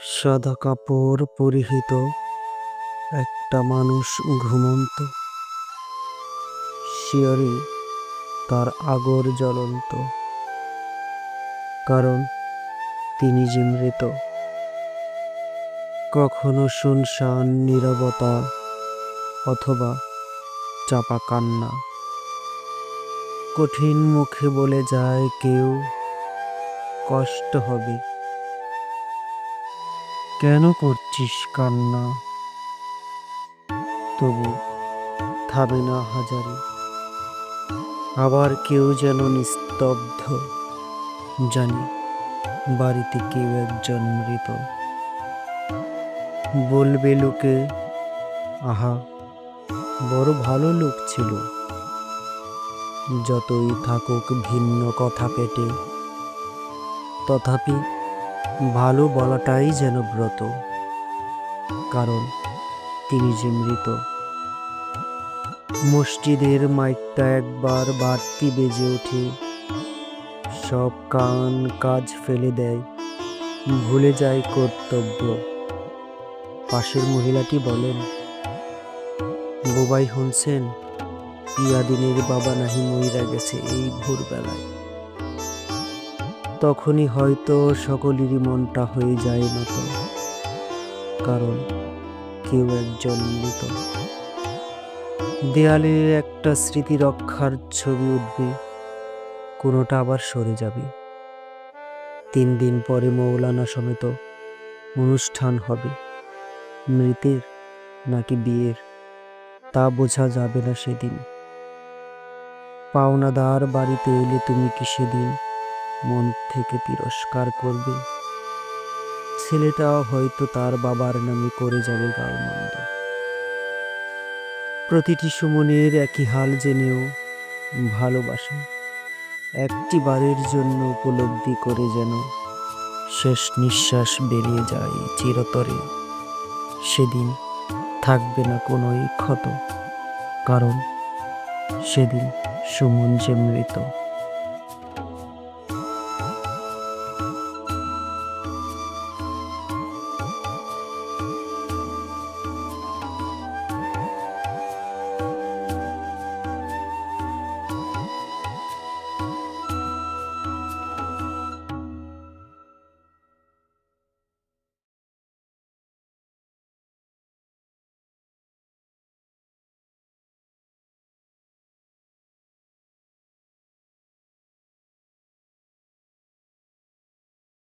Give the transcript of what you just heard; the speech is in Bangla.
সাদা কাপড় পরিহিত, একটা মানুষ ঘুমন্ত। শিয়রে তার আগর জ্বলন্ত, কারণ তিনি যে মৃত। কখনো শুনশান নীরবতা অথবা চাপা কান্না। কঠিন মুখে বলে যায় কেউ, কষ্ট হবে। কেন করছিস কান্না? তবু থামে না হাজারে। আবার কেউ যেন নিস্তব্ধ। জানি বাড়িতে কেউ একজন মৃত। বলবে লোকে, আহা, বড় ভালো লোক ছিল। যতই থাকুক ভিন্ন কথা পেটে তথাপি ভালো বলাটাই যেন ব্রত। কারণ তিনি যে মৃত। মসজিদের মাইকটা একবার বাড়তি বেজে ওঠে। সব কান কাজ ফেলে দেয়। ভুলে যায় কর্তব্য। পাশের মহিলাটি বলেন? বোবাই শুনছেন ইয়াদিনের বাবা নাহি মইরা গেছে এই ভোরবেলায়। তখনই হয়তো সকলেরই মনটা হয়ে যায় নত কারণ কেউ একজন মৃত দেয়ালে একটা স্মৃতি রক্ষার ছবি উঠবে, কোনোটা আবার সরে যাবে। তিন দিন পরে মৌলানা সমেত অনুষ্ঠান হবে, মৃতের নাকি বিয়ের, তা বোঝা যাবে না সেদিন। পাওনাদার বাড়িতে এলে তুমি কি সেদিন মন থেকে তিরস্কার করবে। ছেলেটা হয়তো তার বাবার নামে করে যাবে গালমন্দ। প্রতিটি সুমনের একই হাল জেনেও ভালোবাসা একটি বারের জন্য উপলব্ধি করে যেন শেষ নিঃশ্বাস বেরিয়ে যায় চিরতরে। সেদিন থাকবে না কোনোই ক্ষত, কারণ সেদিন সুমন যে মৃত।